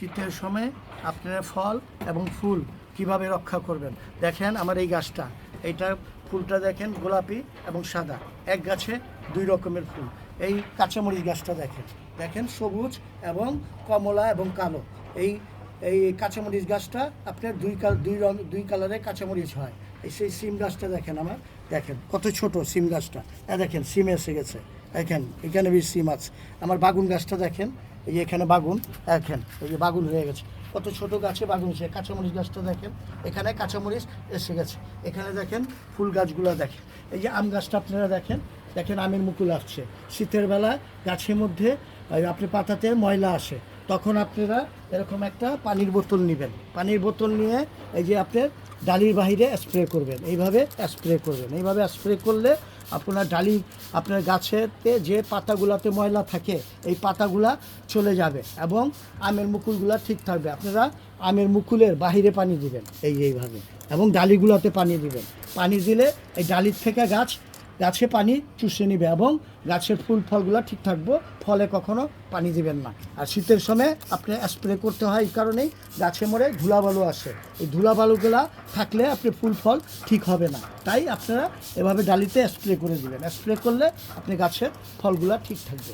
শীতের সময় আপনারা ফল এবং ফুল কীভাবে রক্ষা করবেন? দেখেন আমার এই গাছটা। এইটার ফুলটা দেখেন গোলাপি এবং সাদা। এক গাছে দুই রকমের ফুল। এই কাঁচামরিচ গাছটা দেখেন। দেখেন সবুজ এবং কমলা এবং কালো। এই এই কাঁচামরিচ গাছটা আপনার দুই কাল, দুই রং, দুই কালারের কাঁচামরিচ হয়। এই সেই সিম গাছটা দেখেন আমার। দেখেন কত ছোট সিম গাছটা। দেখেন, সিম এসে গেছে। দেখেন এখানে বেশ সিম আছে। আমার বাগুন গাছটা দেখেন। এই যে এখানে বাগুন, দেখেন, এই যে বাগুন হয়ে গেছে। কত ছোট গাছে বাগুন এসে, কাঁচামরিচ গাছটা দেখেন, এখানে কাঁচামরিচ এসে গেছে। এখানে দেখেন, ফুল গাছগুলো দেখেন। এই যে আম গাছটা আপনারা দেখেন দেখেন আমের মুকুল আসছে। শীতের বেলা গাছের মধ্যে আপনি পাতাতে ময়লা আসে। তখন আপনারা এরকম একটা পানির বোতল নেবেন। পানির বোতল নিয়ে এই যে আপনার ডালির বাহিরে স্প্রে করবেন। এইভাবে স্প্রে করবেন। এইভাবে স্প্রে করলে আপনার ডালি, আপনার গাছেতে যে পাতাগুলাতে ময়লা থাকে, এই পাতাগুলা চলে যাবে এবং আমের মুকুলগুলা ঠিক থাকবে। আপনারা আমের মুকুলের বাহিরে পানি দিবেন। এই এইভাবে। এবং ডালিগুলাতে পানি দিবেন। পানি দিলে এই ডালির থেকে গাছ গাছে পানি চুষে নিবে এবং গাছের ফুল ফলগুলো ঠিক থাকব, ফলে কখনো পানি দিবেন না। আর শীতের সময় আপনি স্প্রে করতে হয় এই কারণেই গাছে মরে ধুলাবালু আসে। এই ধুলাবালুগুলা থাকলে আপনি ফুল ফল ঠিক হবে না। তাই আপনারা এভাবে ডালিতে স্প্রে করে দিবেন। স্প্রে করলে আপনি গাছের ফলগুলা ঠিক থাকবে।